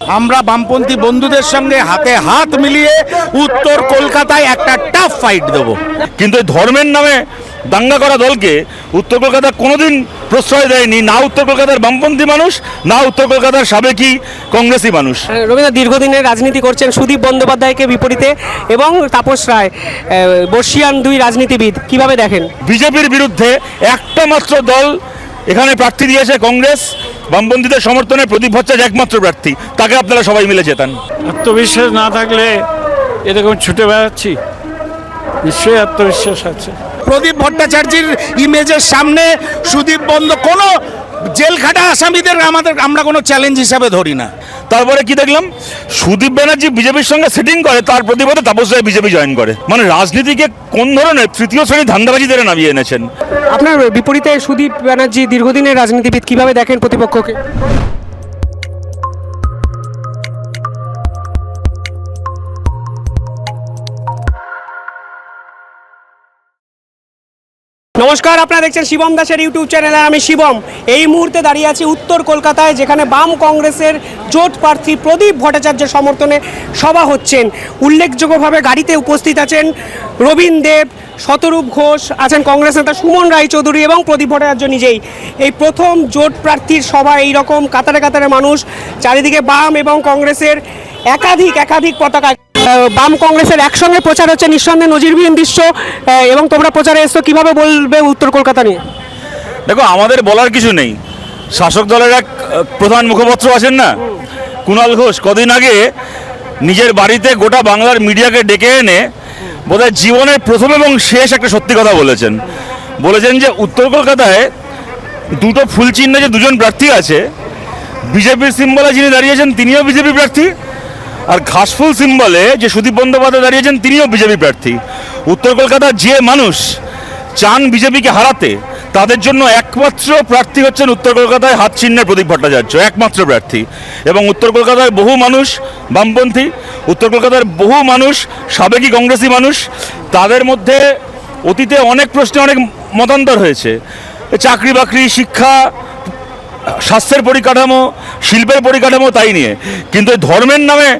আমরা বামপন্থী বন্ধুদের সঙ্গে হাতে হাত মিলিয়ে উত্তর কলকাতায় একটা টাফ ফাইট দেবো। কিন্তু ধর্মের নামে দাঙ্গা করা দলকে উত্তর কলকাতা কোনোদিন প্রশ্রয় দেয়নি। না উত্তর কলকাতার বামপন্থী মানুষ না উত্তর কলকাতার সাবেকি কংগ্রেসী মানুষ। রবীন্দ্র দীর্ঘদিনের রাজনীতি করছেন সুদীপ বন্দ্যোপাধ্যায়কে বিপরীতে এবং তাপস রায় বর্ষিয়ান দুই রাজনীতিবিদ কীভাবে দেখেন? বিজেপির বিরুদ্ধে একটা মাত্র দল এখানে প্রার্থী দিয়েছে কংগ্রেস বামপন্থীদের সমর্থনে প্রদীপ ভট্টাচার্য একমাত্র প্রার্থী। তাকে আপনারা সবাই মিলে যেতেন আত্মবিশ্বাস না থাকলে এরকম ছুটে বেড়াচ্ছি। নিশ্চয়ই আত্মবিশ্বাস আছে। প্রদীপ ভট্টাচার্যের ইমেজের সামনে সুদীপ বন্ধ। কোনো জেলখাটা আসামিদের আমাদের আমরা কোনো চ্যালেঞ্জ হিসাবে ধরি না। তারপরে কি দেখলাম? সুদীপ ব্যানার্জি বিজেপির সঙ্গে সেটিং করে, তার প্রতিবাদে তাপস রায় বিজেপি জয়েন করে। মানে রাজনীতিকে কোন ধরনের তৃতীয় শ্রেণির ধান্দাবাজিদের নামিয়ে এনেছেন? আপনার বিপরীতে সুদীপ ব্যানার্জি দীর্ঘদিনের রাজনীতিবিদ কীভাবে দেখেন প্রতিপক্ষকে? নমস্কার, আপনারা দেখছেন শিবম দাসের ইউটিউব চ্যানেলে আমি শিবম। এই মুহূর্তে দাঁড়িয়ে আছি উত্তর কলকাতায়, যেখানে বাম কংগ্রেসের জোট প্রার্থী প্রদীপ ভট্টাচার্যের সমর্থনে সভা হচ্ছেন। উল্লেখযোগ্যভাবে গাড়িতে উপস্থিত আছেন রবীন দেব, শতরূপ ঘোষ, আছেন কংগ্রেস নেতা সুমন রায়চৌধুরী এবং প্রদীপ ভট্টাচার্য নিজেই। এই প্রথম জোট প্রার্থীর সভা এইরকম, কাতারে কাতারে মানুষ, চারিদিকে বাম এবং কংগ্রেসের একাধিক একাধিক পতাকা বাম কংগ্রেসের একসঙ্গে প্রচার হচ্ছে নিঃসন্দেহে নজিরবিহীন দৃশ্য এবং তোমরা প্রচারে এসছো, কীভাবে বলবে উত্তর কলকাতা নিয়ে? দেখো, আমাদের বলার কিছু নেই। শাসক দলের এক প্রধান মুখপাত্র আছেন না? কুণাল ঘোষ, কদিন আগে নিজের বাড়িতে গোটা বাংলার মিডিয়াকে ডেকে এনে বোধহয় জীবনের প্রথম এবং শেষ একটা সত্যি কথা বলেছেন। বলেছেন যে উত্তর কলকাতায় দুটো ফুল চিহ্নে যে দুজন প্রার্থী আছে, বিজেপির সিম্বলে যিনি দাঁড়িয়েছেন, তিনিও বিজেপি প্রার্থী। আর ঘাসফুল সিম্বলে যে সুদীপ বন্দ্যোপাধ্যায় দাঁড়িয়েছেন, তিনিও বিজেপি প্রার্থী। উত্তর কলকাতার যে মানুষ চান বিজেপিকে হারাতে, তাদের জন্য একমাত্র প্রার্থী হচ্ছেন উত্তর কলকাতায় হাত চিহ্নের প্রদীপ ভট্টাচার্য, একমাত্র প্রার্থী। এবং উত্তর কলকাতার বহু মানুষ বামপন্থী, উত্তর কলকাতার বহু মানুষ সাবেকি কংগ্রেসী মানুষ, তাদের মধ্যে অতীতে অনেক প্রশ্নে অনেক মতান্তর হয়েছে। চাকরি বাকরি, শিক্ষা স্বাস্থ্যের পরিকাঠামো শিল্পের পরিকাঠামো তাই নিয়ে। কিন্তু এই ধর্মের নামে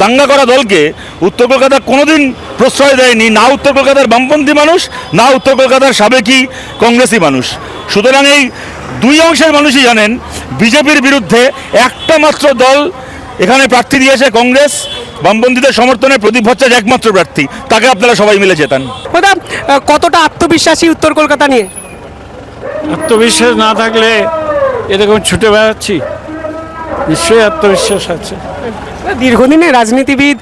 দাঙ্গা করা দলকে উত্তর কলকাতা কোনোদিন প্রশ্রয় দেয়নি। না উত্তর কলকাতার বামপন্থী মানুষ না উত্তর কলকাতার সাবেকি কংগ্রেসী মানুষ। সুতরাং এই দুই অংশের মানুষই জানেন বিজেপির বিরুদ্ধে একটা মাত্র দল এখানে প্রার্থী দিয়েছে কংগ্রেস বামপন্থীদের সমর্থনে প্রদীপ ভট্টাচার্য একমাত্র প্রার্থী। তাকে আপনারা সবাই মিলে জেতান কতটা আত্মবিশ্বাসী উত্তর কলকাতা নিয়ে? আত্মবিশ্বাস না থাকলে এরকম ছুটে বেড়াচ্ছি। নিশ্চয়ই আত্মবিশ্বাস আছে। দীর্ঘদিনে রাজনীতিবিদ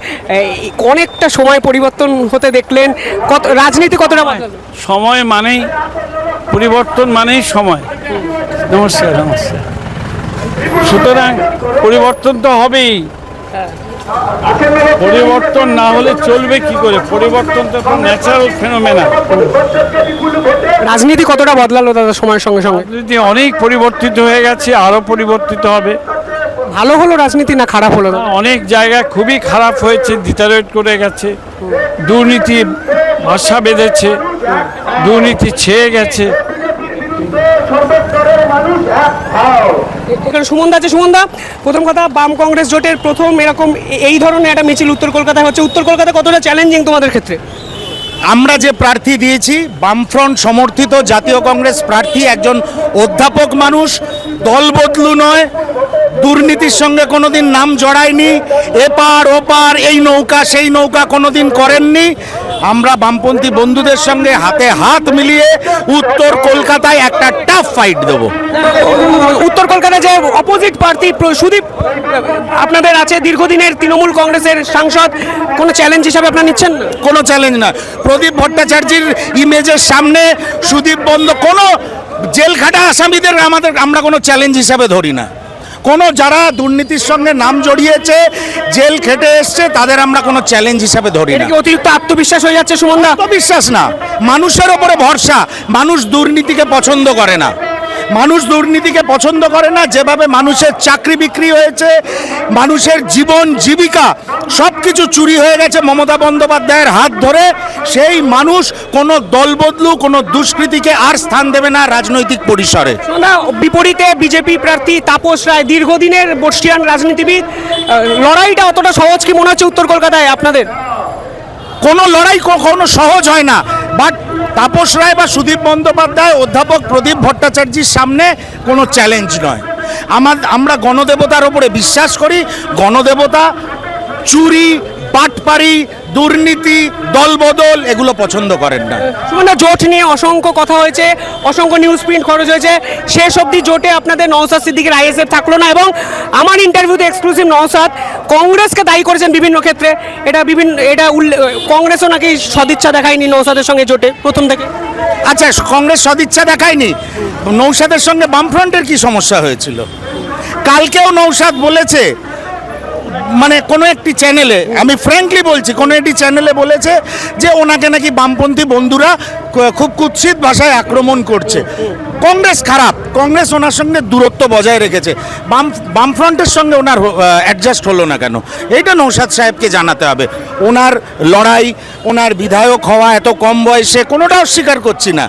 অনেকটা সময় পরিবর্তন হতে দেখলেন। কত রাজনীতি কতটা মানে সময় মানেই পরিবর্তন মানেই সময়। নমস্কার নমস্কার। সুতরাং পরিবর্তন তো হবেই। পরিবর্তন না হলে চলবে কি করে? পরিবর্তন তো ন্যাচারাল ফেনোমেনা রাজনীতি কতটা বদলালো দাদা সময়ের সঙ্গে সঙ্গে? রাজনীতি অনেক পরিবর্তিত হয়ে গেছে আরও পরিবর্তিত হবে। ভালো হলো রাজনীতি না খারাপ হলো? অনেক জায়গায় খুবই খারাপ হয়েছে ডিটারেট করে গেছে। দুর্নীতি ভাষা বেঁধেছে দুর্নীতি ছেয়ে গেছে। এখানে সুমন দা আছে সুমন দা প্রথম কথা বাম কংগ্রেস জোটের প্রথম এরকম এই ধরনের একটা মিছিল উত্তর কলকাতায় হচ্ছে। উত্তর কলকাতা কতটা চ্যালেঞ্জিং তোমাদের ক্ষেত্রে? আমরা যে প্রার্থী দিয়েছি বামফ্রন্ট সমর্থিত জাতীয় কংগ্রেস প্রার্থী একজন অধ্যাপক মানুষ দল বদলু নয় দুর্নীতির সঙ্গে কোনোদিন নাম জড়ায়নি এপার ওপার এই নৌকা সেই নৌকা কোনোদিন করেননি আমরা বামপন্থী বন্ধুদের সঙ্গে হাতে হাত মিলিয়ে উত্তর কলকাতায় একটা টাফ ফাইট দেবো। উত্তর কলকাতায় যে অপোজিট প্রার্থী সুদীপ আপনাদের আছে দীর্ঘদিনের তৃণমূল কংগ্রেসের সাংসদ কোনো চ্যালেঞ্জ হিসাবে আপনারা নিচ্ছেন? কোনো চ্যালেঞ্জ না। প্রদীপ ভট্টাচার্যের ইমেজের সামনে সুদীপ বন্দ কোনো জেল খাটা আসামিদের আমাদের আমরা কোনো চ্যালেঞ্জ হিসাবে ধরি না। কোনো যারা দুর্নীতির সঙ্গে নাম জড়িয়েছে জেল খেটে এসছে তাদের আমরা কোনো চ্যালেঞ্জ হিসাবে ধরি না। অতিরিক্ত আত্মবিশ্বাস হয়ে যাচ্ছে সুমন আত্মবিশ্বাস বিশ্বাস না। মানুষের ওপরে ভরসা। মানুষ দুর্নীতিকে পছন্দ করে না। মানুষ দুর্নীতিকে পছন্দ করে না যেভাবে মানুষের চাকরি বিক্রি হয়েছে মানুষের জীবন জীবিকা সব কিছু চুরি হয়ে গেছে মমতা বন্দ্যোপাধ্যায়ের হাত ধরে সেই মানুষ কোনো দল বদলু কোনো দুষ্কৃতিকে আর স্থান দেবে না রাজনৈতিক পরিসরে। বিপরীতে বিজেপি প্রার্থী তাপস রায় দীর্ঘদিনের বর্ষিয়ান রাজনীতিবিদ লড়াইটা অতটা সহজ কি মনে হচ্ছে উত্তর কলকাতায় আপনাদের? কোনো লড়াই কখনো সহজ হয় না। বাট তাপস রায় বা সুদীপ বন্দ্যোপাধ্যায়, অধ্যাপক প্রদীপ ভট্টাচার্যের সামনে কোনো চ্যালেঞ্জ নয়। আমার আমরা গণদেবতার ওপরে বিশ্বাস করি, গণদেবতা চুরি পাটপারি দুর্নীতি দলবদল এগুলো পছন্দ করেন না। সুমনা জোট নিয়ে অসংখ্য কথা হয়েছে অসংখ্য নিউজ প্রিন্ট খরচ হয়েছে। শেষ অবধি জোটে আপনাদের নওসাদ সিদ্দিকের আইএসএফ থাকল না এবং আমার ইন্টারভিউতে এক্সক্লুসিভ নওসাদ কংগ্রেসকে দায়ী করেছেন বিভিন্ন ক্ষেত্রে। এটা বিভিন্ন এটা কংগ্রেসও নাকি সদিচ্ছা দেখায়নি নওসাদের সঙ্গে জোটে প্রথম থেকে। আচ্ছা কংগ্রেস সদিচ্ছা দেখায়নি। নৌসাদের সঙ্গে বামফ্রন্টের কি সমস্যা হয়েছিল? কালকেও নৌসাদ বলেছে মানে কোনো একটি চ্যানেলে আমি ফ্র্যাঙ্কলি বলছি, কোনো একটি চ্যানেলে বলেছে যে ওনাকে নাকি বামপন্থী বন্ধুরা খুব কুৎসিত ভাষায় আক্রমণ করছে। কংগ্রেস খারাপ। কংগ্রেস ওনার সঙ্গে দূরত্ব বজায় রেখেছে। বাম, বামফ্রন্টের সঙ্গে ওনার অ্যাডজাস্ট হলো না কেন? এইটা নৌসাদ সাহেবকে জানাতে হবে। ওনার লড়াই, ওনার বিধায়ক হওয়া, এত কম বয়সে কোনোটা অস্বীকার করছি না।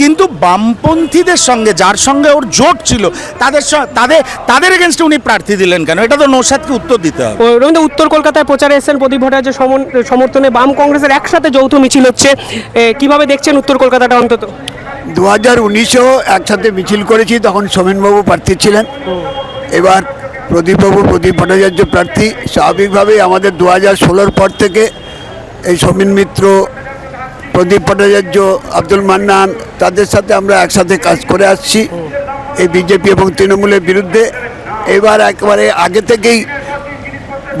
কিন্তু বামপন্থীদের সঙ্গে, যার সঙ্গে ওর জোট ছিল, তাদের তাদের তাদের এগেনস্টে উনি প্রার্থী দিলেন কেন? এটা তো নৌসাদকে উত্তর দিতে হবে। রবীন্দ্র, উত্তর কলকাতায় প্রচারে এসেছেন প্রদীপ ভট্টাচার্য সমর্থনে বাম কংগ্রেসের একসাথে যৌথ মিছিল হচ্ছে। কীভাবে দেখছেন উত্তর কলকাতাটা অন্তত? দু হাজার উনিশেও একসাথে মিছিল করেছি, তখন সোমেনবাবু প্রার্থী ছিলেন। এবার প্রদীপবাবু, প্রদীপ ভট্টাচার্য প্রার্থী। স্বাভাবিকভাবেই আমাদের দু হাজার ষোলোর পর থেকে এই সোমেন মিত্র, প্রদীপ ভট্টাচার্য, আব্দুল মান্নান, তাদের সাথে আমরা একসাথে কাজ করে আসছি, এই বিজেপি এবং তৃণমূলের বিরুদ্ধে। এবার একবারে আগে থেকেই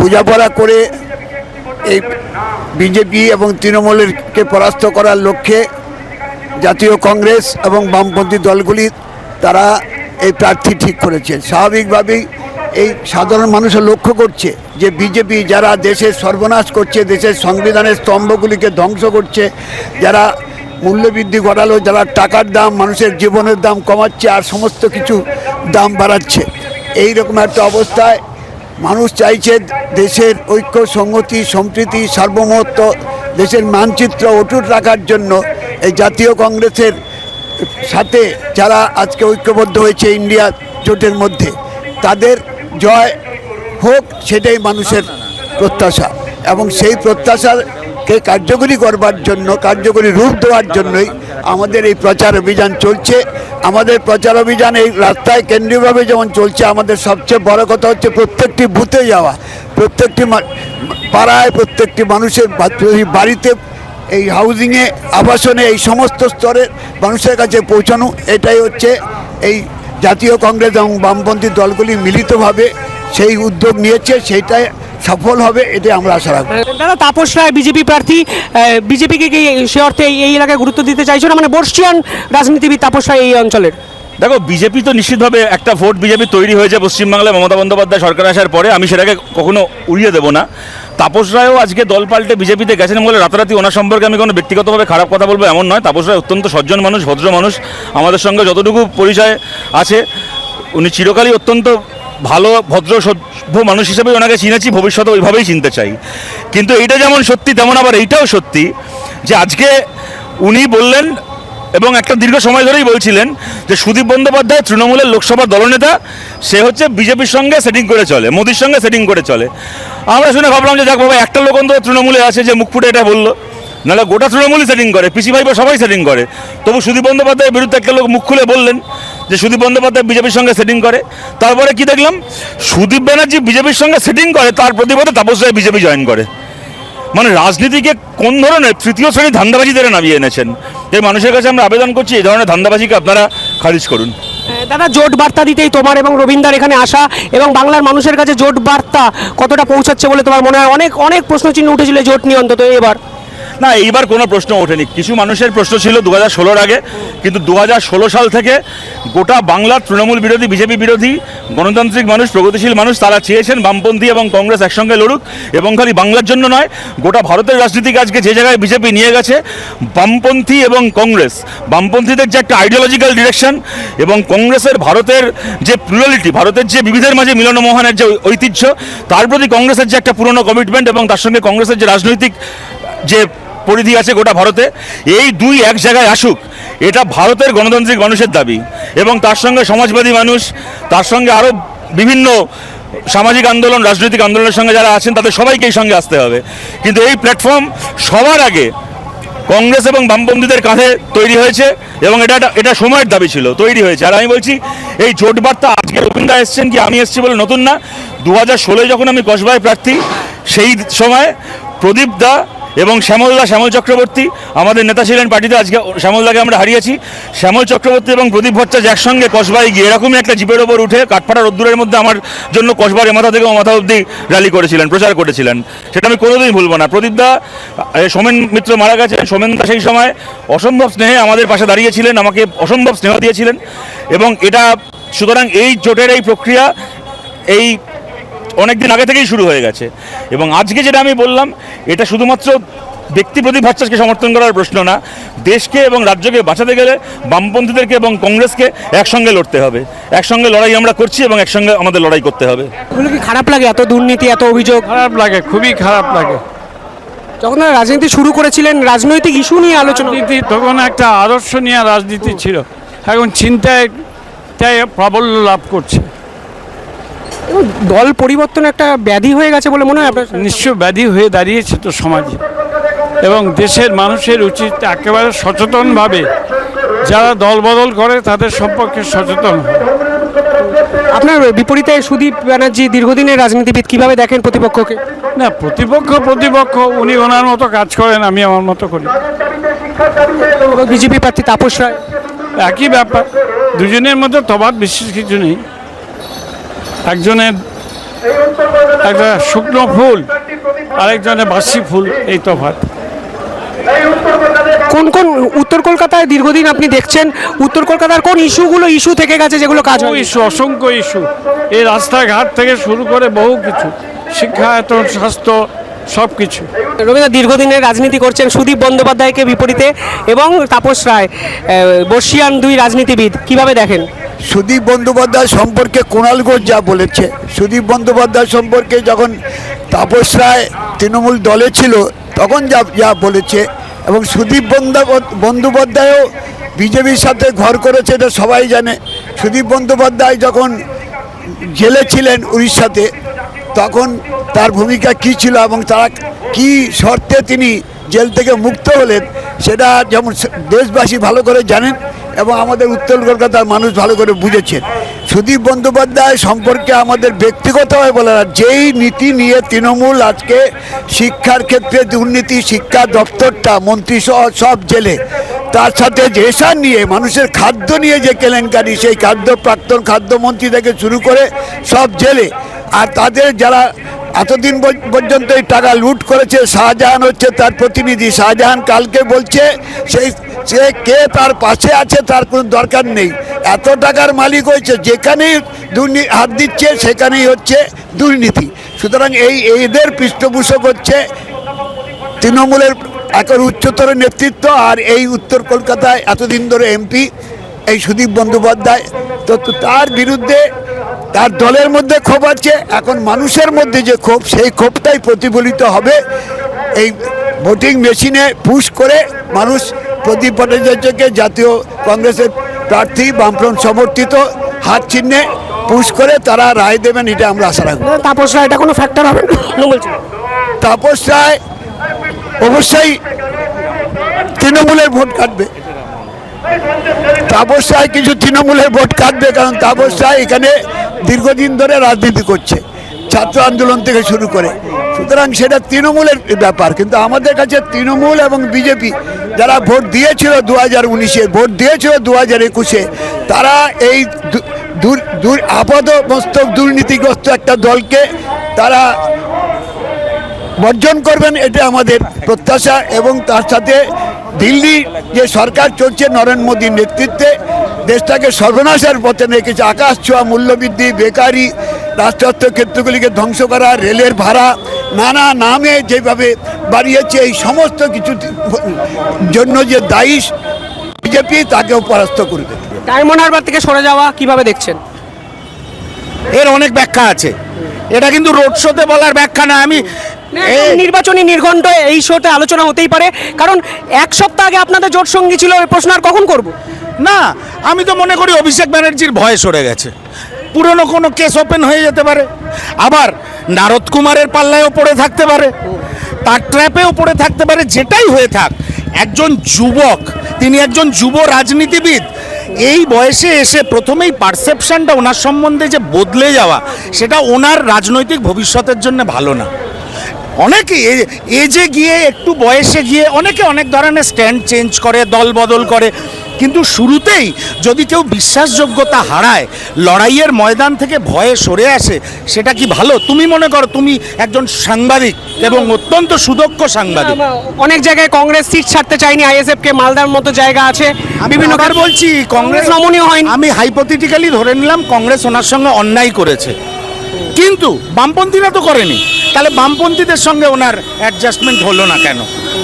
বোঝাপড়া করে এই বিজেপি এবং তৃণমূলেরকে পরাস্ত করার লক্ষ্যে জাতীয় কংগ্রেস এবং বামপন্থী দলগুলি তারা এই প্রার্থী ঠিক করেছে। স্বাভাবিকভাবেই এই সাধারণ মানুষের লক্ষ্য করছে যে বিজেপি যারা দেশের সর্বনাশ করছে, দেশের সংবিধানের স্তম্ভগুলিকে ধ্বংস করছে, যারা মূল্যবৃদ্ধি ঘটালো, যারা টাকার দাম, মানুষের জীবনের দাম কমাচ্ছে আর সমস্ত কিছু দাম বাড়াচ্ছে। এই রকম একটা অবস্থায় মানুষ চাইছে দেশের ঐক্য, সংহতি, সম্প্রীতি, সার্বভৌমত্ব, দেশের মানচিত্র অটুট রাখার জন্য এই জাতীয় কংগ্রেসের সাথে যারা আজকে ঐক্যবদ্ধ হয়েছে ইন্ডিয়া জোটের মধ্যে, তাদের জয় হোক সেটাই মানুষের প্রত্যাশা। এবং সেই প্রত্যাশাকে কার্যকরী করবার জন্য, কার্যকরী রূপ দেওয়ার জন্যই আমাদের এই প্রচার অভিযান চলছে। আমাদের প্রচার অভিযান এই রাস্তায় কেন্দ্রীয়ভাবে যেমন চলছে, আমাদের সবচেয়ে বড় কথা হচ্ছে প্রত্যেকটি বুথে যাওয়া, প্রত্যেকটি পাড়ায় প্রত্যেকটি মানুষের বাড়িতে এই হাউজিংয়ে আবাসনে এই সমস্ত স্তরের মানুষের কাছে পৌঁছানো, এটাই হচ্ছে এই জাতীয় কংগ্রেস এবং বামপন্থী দলগুলি মিলিতভাবে সেই উদ্যোগ নিয়েছে সেইটাই সফল হবে, এটাই আমরা আশা রাখব। দাদা, তাপস রায়, বিজেপি প্রার্থী বিজেপিকে সে অর্থে এই- এই এলাকায় গুরুত্ব দিতে চাইছে না? মানে বর্ষিয়ান রাজনীতিবিদ তাপস রায় এই অঞ্চলের। দেখো, বিজেপি তো নিশ্চিতভাবে একটা ভোট বিজেপি তৈরি হয়েছে পশ্চিমবাংলায়, মমতা বন্দ্যোপাধ্যায় সরকার আসার পরে। আমি সেটাকে কখনো উড়িয়ে দেবো না। তাপস রায়ও আজকে দল পাল্টে বিজেপিতে গেছেন বলে রাতারাতি ওনার সম্পর্কে আমি কোনো ব্যক্তিগতভাবে খারাপ কথা বলব এমন নয়। তাপস রায় অত্যন্ত সজ্জন মানুষ, ভদ্র মানুষ। আমাদের সঙ্গে যতটুকু পরিচয় আছে, উনি চিরকালই অত্যন্ত ভালো, ভদ্র, সভ্য মানুষ হিসেবে ওনাকে চিনেছি, ভবিষ্যতে ওইভাবেই চিনতে চাই। কিন্তু এইটা যেমন সত্যি, তেমন আবার এইটাও সত্যি যে আজকে উনি বললেন এবং একটা দীর্ঘ সময় ধরেই বলছিলেন যে সুদীপ বন্দ্যোপাধ্যায় তৃণমূলের লোকসভার দলনেতা, সে হচ্ছে বিজেপির সঙ্গে সেটিং করে চলে, মোদির সঙ্গে সেটিং করে চলে। আমরা শুনে ভাবলাম যে দেখ বাবা, একটা লোক অন্তত তৃণমূলে আছে যে মুখ ফুটে এটা বলল। নাহলে গোটা তৃণমূলই সেটিং করে, পিসি ভাইবা সবাই সেটিং করে। তবু সুদীপ বন্দ্যোপাধ্যায়ের বিরুদ্ধে একটা লোক মুখ খুলে বললেন যে সুদীপ বন্দ্যোপাধ্যায় বিজেপির সঙ্গে সেটিং করে। তারপরে কি দেখলাম? সুদীপ ব্যানার্জি বিজেপির সঙ্গে সেটিং করে, তার প্রতিবাদে তাপস রায় বিজেপি জয়েন করে। মানে রাজনীতিকে কোন ধরনের তৃতীয় শ্রেণির ধান্দাবাজিদের নামিয়ে এনেছেন? এই মানুষের কাছে আমরা আবেদন করছি, এই ধরনের ধান্দাবাজিকে আপনারা খারিজ করুন। দাদা, জোট বার্তা দিতেই তোমার এবং রবীন্দার এখানে আসা এবং বাংলার মানুষের কাছে জোট বার্তা কতটা পৌঁছাচ্ছে বলে তোমার মনে হয়? অনেক অনেক প্রশ্নচিহ্ন উঠেছিল জোট নিয়ে অন্তত এবার। না, এইবার কোনো প্রশ্ন ওঠেনি। কিছু মানুষের প্রশ্ন ছিল দু হাজার ষোলোর আগে, কিন্তু দু ষোলো সাল থেকে গোটা বাংলার তৃণমূল বিরোধী, বিজেপি বিরোধী, গণতান্ত্রিক মানুষ, প্রগতিশীল মানুষ, তারা চেয়েছেন বামপন্থী এবং কংগ্রেস একসঙ্গে লড়ুক। এবং খালি বাংলার জন্য নয়, গোটা ভারতের রাজনীতিকে আজকে যে জায়গায় বিজেপি নিয়ে গেছে, বামপন্থী এবং কংগ্রেস। বামপন্থীদের যে একটা আইডিওলজিক্যাল ডিরেকশন এবং কংগ্রেসের ভারতের যে প্লুরালিটি ভারতের যে বিবিধের মাঝে মিলনমোহনের যে ঐতিহ্য, তার প্রতি কংগ্রেসের যে একটা পুরনো কমিটমেন্ট এবং তার সঙ্গে কংগ্রেসের যে রাজনৈতিক যে পরিধি আছে গোটা ভারতে, এই দুই এক জায়গায় আসুক, এটা ভারতের গণতান্ত্রিক মানুষের দাবি। এবং তার সঙ্গে সমাজবাদী মানুষ, তার সঙ্গে আরও বিভিন্ন সামাজিক আন্দোলন, রাজনৈতিক আন্দোলনের সঙ্গে যারা আছেন, তাদের সবাইকে এই সঙ্গে আসতে হবে। কিন্তু এই প্ল্যাটফর্ম সবার আগে কংগ্রেস এবং বামপন্থীদের কাঁধে তৈরি হয়েছে এবং এটা এটা সময়ের দাবি ছিল, তৈরি হয়েছে। আর আমি বলছি, এই জোট বার্তা আজকে রবীন্দ্রা এসছেন কি, আমি এসেছি বলে নতুন না। দু হাজার যখন আমি কসবায় প্রার্থী, সেই সময় প্রদীপ দা এবং শ্যামলদা, শ্যামল চক্রবর্তী আমাদের নেতা ছিলেন পার্টিতে, আজকে শ্যামলদাকে আমরা হারিয়েছি। শ্যামল চক্রবর্তী এবং প্রদীপ ভট্টাচার্য একসঙ্গে কসবায় গিয়ে এরকমই একটা জিপের ওপর উঠে কাঠপাড়া রোদ্দুরের মধ্যে আমার জন্য কসবার এমাথা থেকে মাথা অবধি র্যালি করেছিলেন, প্রচার করেছিলেন। সেটা আমি কোনোদিন ভুলবো না। প্রদীপ দা সোমেন মিত্র মারা গেছে সোমেন দা সেই সময় অসম্ভব স্নেহে আমাদের পাশে দাঁড়িয়েছিলেন, আমাকে অসম্ভব স্নেহ দিয়েছিলেন। এবং এটা, সুতরাং এই জোটের এই প্রক্রিয়া, এই অনেক দিন আগে থেকেই শুরু হয়ে গেছে। এবং আজকে যেটা আমি বললাম এটা শুধুমাত্র ব্যক্তি প্রদীপ ভট্টাচার্যকে সমর্থন করার প্রশ্ন না দেশকে এবং রাজ্যকে বাঁচাতে গেলে বামপন্থীদেরকে এবং কংগ্রেসকে একসঙ্গে লড়তে হবে। একসঙ্গে লড়াই আমরা করছি এবং একসঙ্গে আমাদের লড়াই করতে হবে। এগুলো কি খারাপ লাগে? এত দুর্নীতি এত অভিযোগ? খারাপ লাগে খুবই খারাপ লাগে। যখন রাজনীতি শুরু করেছিলেন রাজনৈতিক ইস্যু নিয়ে আলোচনা তখন একটা আদর্শ নিয়ে রাজনীতি ছিল। এখন চিন্তায় তাই প্রাবল্য লাভ করছে। এবং দল পরিবর্তন একটা ব্যাধি হয়ে গেছে বলে মনে হয় আপনার? নিশ্চয় ব্যাধি হয়ে দাঁড়িয়েছে তো সমাজে। এবং দেশের মানুষের উচিত একেবারে সচেতনভাবে যারা দল বদল করে তাদের সম্পর্কে সচেতন আপনার বিপরীতে সুদীপ ব্যানার্জি দীর্ঘদিনের রাজনীতিবিদ কীভাবে দেখেন প্রতিপক্ষকে? না প্রতিপক্ষ প্রতিপক্ষ উনি ওনার মতো কাজ করেন আমি আমার মতো করি। বিজেপি প্রার্থী তাপস রায়। একই ব্যাপার দুজনের মধ্যে তফাৎ বিশেষ কিছু নেই। একজনের একটা শুকনো ফুল আরেকজনের বাসি ফুল এই তফাত কোন কোন উত্তর কলকাতায় দীর্ঘদিন আপনি দেখছেন উত্তর কলকাতার কোন ইস্যুগুলো ইস্যু থেকে গেছে যেগুলো কাজ হয় ইস্যু অসংখ্য ইস্যু। এই রাস্তাঘাট থেকে শুরু করে বহু কিছু শিক্ষা শিক্ষায়তন স্বাস্থ্য সব কিছু রবীন্দ্র দীর্ঘদিনের রাজনীতি করছেন সুদীপ বন্দ্যোপাধ্যায়কে বিপরীতে এবং তাপস রায় বর্ষিয়ান দুই রাজনীতিবিদ কীভাবে দেখেন? সুদীপ বন্দ্যোপাধ্যায় সম্পর্কে কুণাল ঘোষ যা বলেছে। সুদীপ বন্দ্যোপাধ্যায় সম্পর্কে যখন তাপস রায় তৃণমূল দলে ছিল, তখন যা যা বলেছে এবং সুদীপ বন্দ্যোপাধ্যায় বন্দ্যোপাধ্যায়ও বিজেপির সাথে ঘর করেছে, এটা সবাই জানে। সুদীপ বন্দ্যোপাধ্যায় যখন জেলে ছিলেন উড়িষ্যাতে, তখন তার ভূমিকা কী ছিল এবং তারা কী শর্তে তিনি জেল থেকে মুক্ত হলেন, সেটা যেমন দেশবাসী ভালো করে জানেন। এবং আমাদের উত্তর কলকাতার মানুষ ভালো করে বুঝেছেন। সুদীপ বন্দ্যোপাধ্যায় সম্পর্কে আমাদের ব্যক্তিগতভাবে বলা না, যেই নীতি নিয়ে তৃণমূল আজকে শিক্ষার ক্ষেত্রে দুর্নীতি শিক্ষা দপ্তরটা মন্ত্রী সহ সব জেলে তার সাথে রেশন নিয়ে মানুষের খাদ্য নিয়ে যে কেলেঙ্কারি সেই খাদ্য প্রাক্তন খাদ্যমন্ত্রী থেকে শুরু করে সব জেলে। আর তাদের যারা এতদিন পর্যন্ত এই টাকা লুট করেছে শাহজাহান হচ্ছে তার প্রতিনিধি। শাহজাহান কালকে বলছে সেই সে কে তার পাশে আছে তার কোনো দরকার নেই। এত টাকার মালিক হয়েছে, যেখানেই দুর্নীতি হাত দিচ্ছে, সেখানেই হচ্ছে দুর্নীতি। সুতরাং এই এদের পৃষ্ঠপোষক হচ্ছে তৃণমূলের এখন উচ্চতর নেতৃত্ব আর এই উত্তর কলকাতায় এতদিন ধরে এমপি এই সুদীপ বন্দ্যোপাধ্যায়। তো তো তার বিরুদ্ধে তার দলের মধ্যে ক্ষোভ আছে, এখন মানুষের মধ্যে যে ক্ষোভ, সেই ক্ষোভটাই প্রতিফলিত হবে। এই ভোটিং মেশিনে পুশ করে মানুষ প্রদীপ ভট্টাচার্যকে জাতীয় কংগ্রেসের প্রার্থী বামফ্রন্ট সমর্থিত হাত চিহ্নে পুশ করে তারা রায় দেবেন এটা আমরা আশা রাখব। তাপস রায় এটা কোনো ফ্যাক্টর হবে না? তাপস রায় অবশ্যই তৃণমূলের ভোট কাটবে। তাপস রায় কিছু তৃণমূলের ভোট কাটবে কারণ তাপস রায় এখানে দীর্ঘদিন ধরে রাজনীতি করছে ছাত্র আন্দোলন থেকে শুরু করে। সুতরাং সেটা তৃণমূলের ব্যাপার। কিন্তু আমাদের কাছে তৃণমূল এবং বিজেপি যারা ভোট দিয়েছিল দু হাজার উনিশে, ভোট দিয়েছিল দু হাজার একুশে, তারা এই দূর দূর মস্তক দুর্নীতিগ্রস্ত একটা দলকে তারা বর্জন করবেন, এটা আমাদের প্রত্যাশা। এবং তার সাথে দিল্লি যে সরকার চলছে নরেন্দ্র মোদীর নেতৃত্বে দেশটাকে সর্বনাশের পথে রেখেছে আকাশ ছোঁয়া মূল্যবৃদ্ধি বেকারি রাষ্ট্রায়ত্ত ক্ষেত্রগুলিকে ধ্বংস করা রেলের ভাড়া নানা নামে যেভাবে বাড়িয়েছে এই সমস্ত কিছু জন্য যে দায়ী বিজেপি তাকেও পরাস্ত করবে। ডায়মন্ড হারবার থেকে সরে যাওয়া কীভাবে দেখছেন? এর অনেক ব্যাখ্যা আছে। এটা কিন্তু রোড শোতে বলার ব্যাখ্যা না। আমি নির্বাচনী নির্ঘণ্ট এই শোতে আলোচনা হতেই পারে। কারণ এক সপ্তাহ আগে আপনাদের জোট সঙ্গী ছিল এই প্রশ্ন আর কখন করব? না, আমি তো মনে করি অভিষেক ব্যানার্জির ভয় সরে গেছে। পুরনো কোনো কেস ওপেন হয়ে যেতে পারে। আবার নারদ কুমারের পাল্লায়ও পড়ে থাকতে পারে। তার ট্র্যাপেও পড়ে থাকতে পারে, যেটাই হয়ে থাক। একজন যুবক, তিনি একজন যুব রাজনীতিবিদ, এই বয়সে এসে প্রথমেই পারসেপশনটা ওনার সম্বন্ধে যে বদলে যাওয়া, সেটা ওনার রাজনৈতিক ভবিষ্যতের জন্য ভালো না। অনেকে এজে গিয়ে, একটু বয়সে গিয়ে অনেকে অনেক ধরনের স্ট্যান্ড চেঞ্জ করে, দল বদল করে। কিন্তু শুরুতেই যদি কেউ বিশ্বাসযোগ্যতা হারায় লড়াইয়ের ময়দান থেকে ভয়ে সরে আসে সেটা কি ভালো? তুমি মনে করো তুমি একজন সাংবাদিক এবং অত্যন্ত সুদক্ষ সাংবাদিক। অনেক জায়গায় কংগ্রেস সিট ছাড়তে চায়নি আইএসএফ কে মালদার মতো জায়গা আছে বিভিন্ন বার বলছি কংগ্রেস নমনীয় হয়নি। আমি হাইপোথেটিক্যালি ধরে নিলাম কংগ্রেস ওনার সঙ্গে অন্যায় করেছে। কিন্তু বামপন্থীরা তো করেনি। তাহলে বামপন্থীদের সঙ্গে ওনার অ্যাডজাস্টমেন্ট হলো না কেন?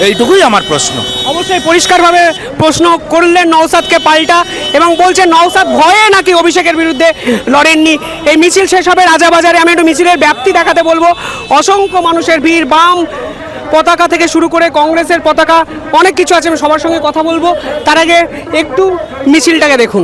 এইটুকুই আমার প্রশ্ন। অবশ্যই পরিষ্কারভাবে প্রশ্ন করলেন নওসাদকে পাল্টা এবং বলছেন নওসাদ ভয়ে নাকি অভিষেকের বিরুদ্ধে লড়েননি? এই মিছিল শেষ হবে রাজাবাজারে। আমি একটু মিছিলের ব্যাপ্তি দেখাতে বলব। অসংখ্য মানুষের ভিড়, বাম পতাকা থেকে শুরু করে কংগ্রেসের পতাকা, অনেক কিছু আছে, আমি সবার সঙ্গে কথা বলব। তার আগে একটু মিছিলটাকে দেখুন।